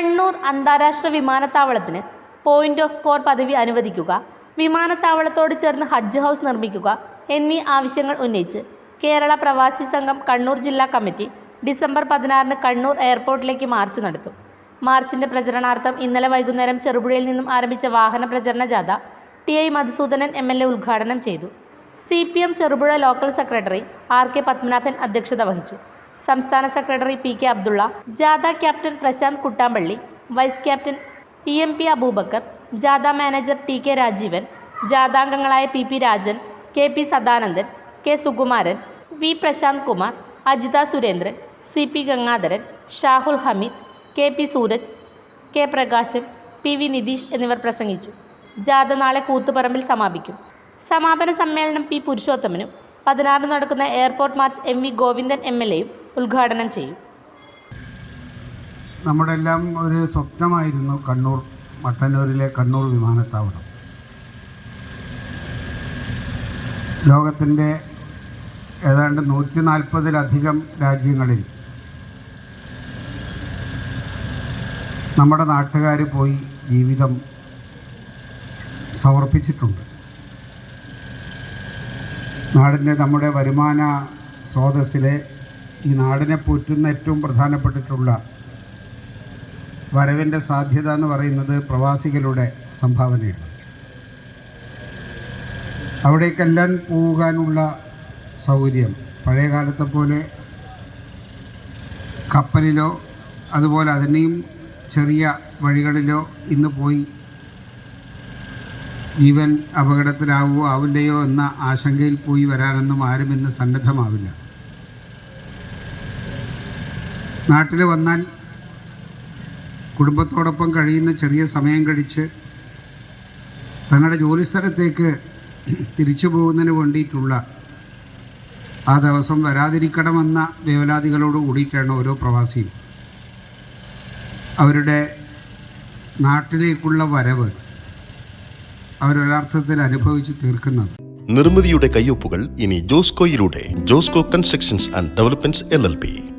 കണ്ണൂർ അന്താരാഷ്ട്ര വിമാനത്താവളത്തിന് point of core പദവി അനുവദിക്കുക വിമാനത്താവളത്തോട് ചേർന്ന് ഹജ്ജ് ഹൗസ് നിർമ്മിക്കുക എന്നീ ആവശ്യങ്ങൾ ഉന്നയിച്ച് കേരള പ്രവാസി സംഘം കണ്ണൂർ ജില്ലാ കമ്മിറ്റി ഡിസംബർ പതിനാറിന് കണ്ണൂർ എയർപോർട്ടിലേക്ക് മാർച്ച് നടത്തും. മാർച്ചിന്റെ പ്രചരണാർത്ഥം ഇന്നലെ വൈകുന്നേരം ചെറുപുഴയിൽ നിന്നും ആരംഭിച്ച വാഹന പ്രചരണ ജാഥ T I Madhusoodanan M L A ഉദ്ഘാടനം ചെയ്തു. C P M Cherupuzha local secretary R K Padmanabhan അധ്യക്ഷത വഹിച്ചു. സംസ്ഥാന സെക്രട്ടറി പി കെ അബ്ദുള്ള ജാഥ captain Prashant Kuttampally vice captain E M P Aboobacker ജാഥ manager T K Rajeevan ജാഥാംഗങ്ങളായ P P Rajan K P Sadanandan K Sukumaran V Prashant Kumar Ajitha Surendran C P Gangadharan Shahul Hameed K P Sooraj K Prakashan P V Nitheesh എന്നിവർ പ്രസംഗിച്ചു. ജാഥ നാളെ കൂത്തുപറമ്പിൽ സമാപിക്കും. സമാപന സമ്മേളനം P പുരുഷോത്തമനും പതിനാറിന് നടക്കുന്ന airport march M V Govindan M L എയും ഉദ്ഘാടനം ചെയ്യും. നമ്മുടെ എല്ലാം ഒരു സ്വപ്നമായിരുന്നു കണ്ണൂർ മട്ടന്നൂരിലെ കണ്ണൂർ വിമാനത്താവളം. ലോകത്തിന്റെ ഏതാണ്ട് നൂറ്റി നാൽപ്പതിലധികം രാജ്യങ്ങളിൽ നമ്മുടെ നാട്ടുകാർ പോയി ജീവിതം സമർപ്പിച്ചിട്ടുണ്ട്. നാടിന്റെ നമ്മുടെ വരുമാന സ്രോതസ്സിലെ ഈ നാടിനെ പോറ്റുന്ന ഏറ്റവും പ്രധാനപ്പെട്ടിട്ടുള്ള വരവിന്റെ സാധ്യത എന്ന് പറയുന്നത് പ്രവാസികളുടെ സംഭാവനയാണ്. അവിടേക്കെല്ലാം പോകാനുള്ള സൗകര്യം പഴയ കാലത്തെ പോലെ കപ്പലിലോ അതുപോലെ അതിനെയും ചെറിയ വഴികളിലോ ഇന്ന് പോയി ജീവൻ അപകടത്തിലാവുകയോ ആവില്ലയോ എന്ന ആശങ്കയിൽ പോയി വരാനൊന്നും ആരും ഇന്ന് സന്നദ്ധമാവില്ല. നാട്ടിൽ വന്നാൽ കുടുംബത്തോടൊപ്പം കഴിയുന്ന ചെറിയ സമയം കഴിച്ച് തങ്ങളുടെ ജോലിസ്ഥലത്തേക്ക് തിരിച്ചു പോകുന്നതിന് വേണ്ടിയിട്ടുള്ള ആ ദിവസം വരാതിരിക്കണമെന്ന വേവലാതികളോട് കൂടിയിട്ടാണ് ഓരോ പ്രവാസിയും. അവരുടെ നാട്ടിലേക്കുള്ള വരവ് അവരൊരർത്ഥത്തിൽ അനുഭവിച്ച് തീർക്കുന്നത്. നിർമ്മിതിയുടെ കയ്യൊപ്പുകൾ ഇനി ജോസ്കോയിലൂടെ Josco constructions and developments L L P.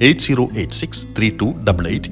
Eight zero eight six three two double eight